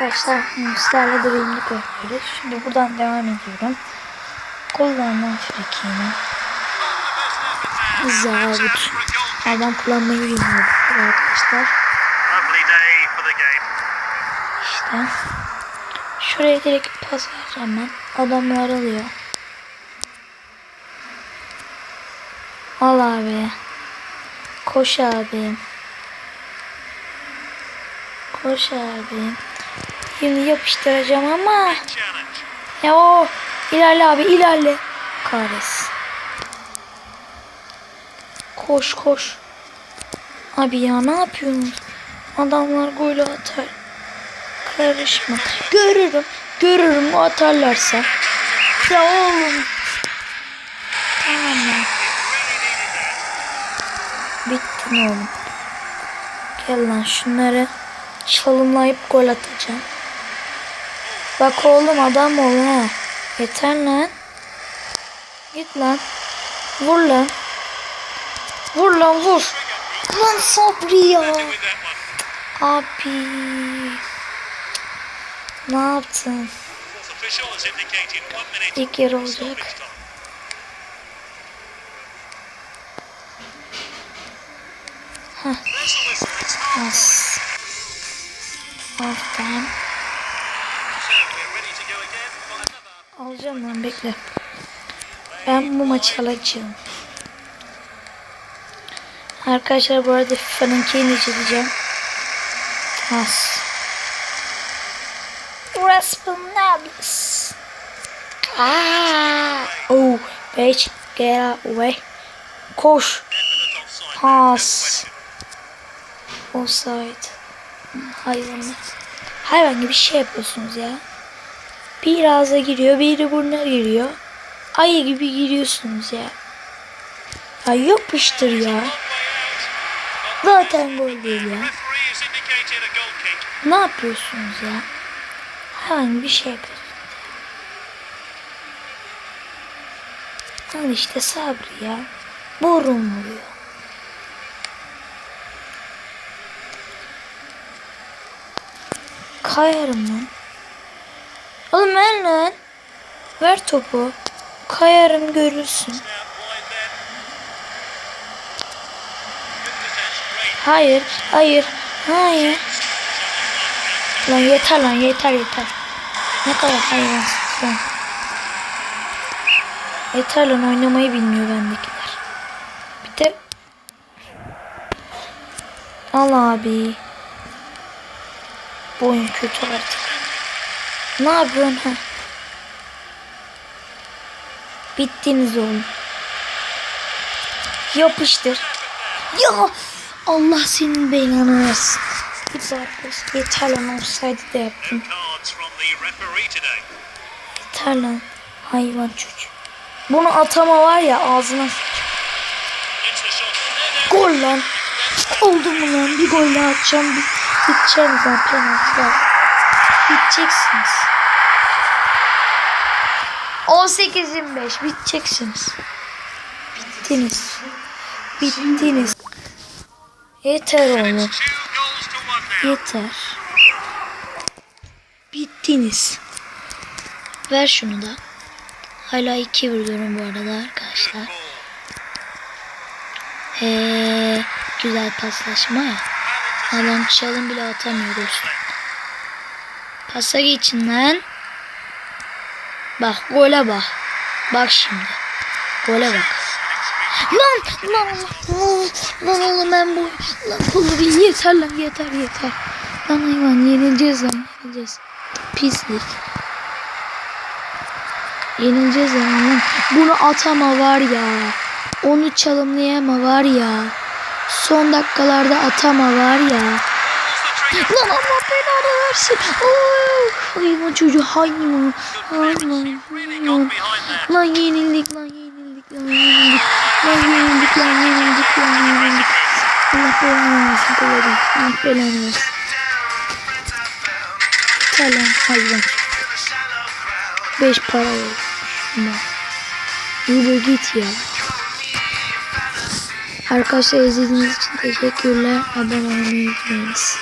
Arkadaşlar sizlerle de benimlik yapıyoruz. Şimdi buradan devam ediyorum. Kullanılan frikiğini. Zabut. Adam kullanmayı bilmiyor arkadaşlar. İşte. Şuraya direkt pas vereceğim ben. Adamlar alıyor. Al abi. Koş abi. Koş abi. Şimdi yapıştıracağım ama. Ya o. ilerle abi ilerle. Kahretsin. Koş koş. Abi ya ne yapıyorsunuz? Adamlar gol atar. Karışma. Görürüm. Görürüm atarlarsa. Ya oğlum. Tamam ya. Bittin oğlum. Gel lan şunları çalımlayıp gol atacağım. Bak oğlum adam ol ha. Yeter lan. Git lan. Vur lan. Vur lan vur. Lan Sabri ya. Abi. Ne yaptın? İlk yer olacak. Heh. As. Alttan. So Alacağım lan bekle. Ben bu maçı alacağım. Arkadaşlar bu arada FIFA'nın kendini çizeceğim. As. Raspbernables. Aa. Oh, bitch, get away. Koş. Definite offside. Hayvan. Hayvan gibi şey yapıyorsunuz ya. Bir ağza giriyor, biri burnuna giriyor. Ayı gibi giriyorsunuz ya. Ya yapıştır ya. Zaten gol değil ya. Ne yapıyorsunuz ya? Hayvan bir şey yapıyorsunuz ya. Al işte sabri ya. Burun vuruyor. Kayarım lan. Oğlum ver lan. Ver topu. Kayarım görürsün. Hayır, hayır, hayır. Lan yeter lan yeter yeter. Ne kadar hayvansız. Yeter lan oynamayı bilmiyor bendekiler. Bir de Al abi. Bu oyun kötü artık. Ne yapıyorsun ha? Bittiniz oğlum. Yapıştır. Ya Allah senin belanı versin. Yeter lan olsaydı da yaptım. Yeter lan. Hayvan çocuk. Bunu atama var ya ağzına. Gol lan. Oldu mu lan? Bir gol daha atacağım. Bir gideceğim lan penaltılar. Gideceksiniz. 18-25 biteceksiniz. Bittiniz. Bittiniz. Yeter oğlum. Yeter. Bittiniz. Ver şunu da. Hala iki vuruyorum bu arada arkadaşlar. Ee, güzel paslaşma ya. Adam çalım bile atamıyor dostum. Pasa geçin lan. Bak gole bak. Bak şimdi. Gole bak. Lan lan lan lan oğlum ben bu lan bir yeter lan yeter yeter. Lan hayvan yenileceğiz lan yenileceğiz. Pislik. Yenileceğiz lan. Bunu atama var ya. Onu çalımlayama var ya. Son dakikalarda atama var ya. Lan Allah belanı versin. Hayvan çocuğu hayvan. Hayvan. Lan yenildik lan yenildik lan yenildik. Lan yenildik lan yenildik lan yenildik. Allah belanı versin kovadım. Allah belanı versin. Yeter lan hayvan. Beş para. Şuna. Yürü git ya. Arkadaşlar izlediğiniz için teşekkürler. Abone olmayı unutmayınız.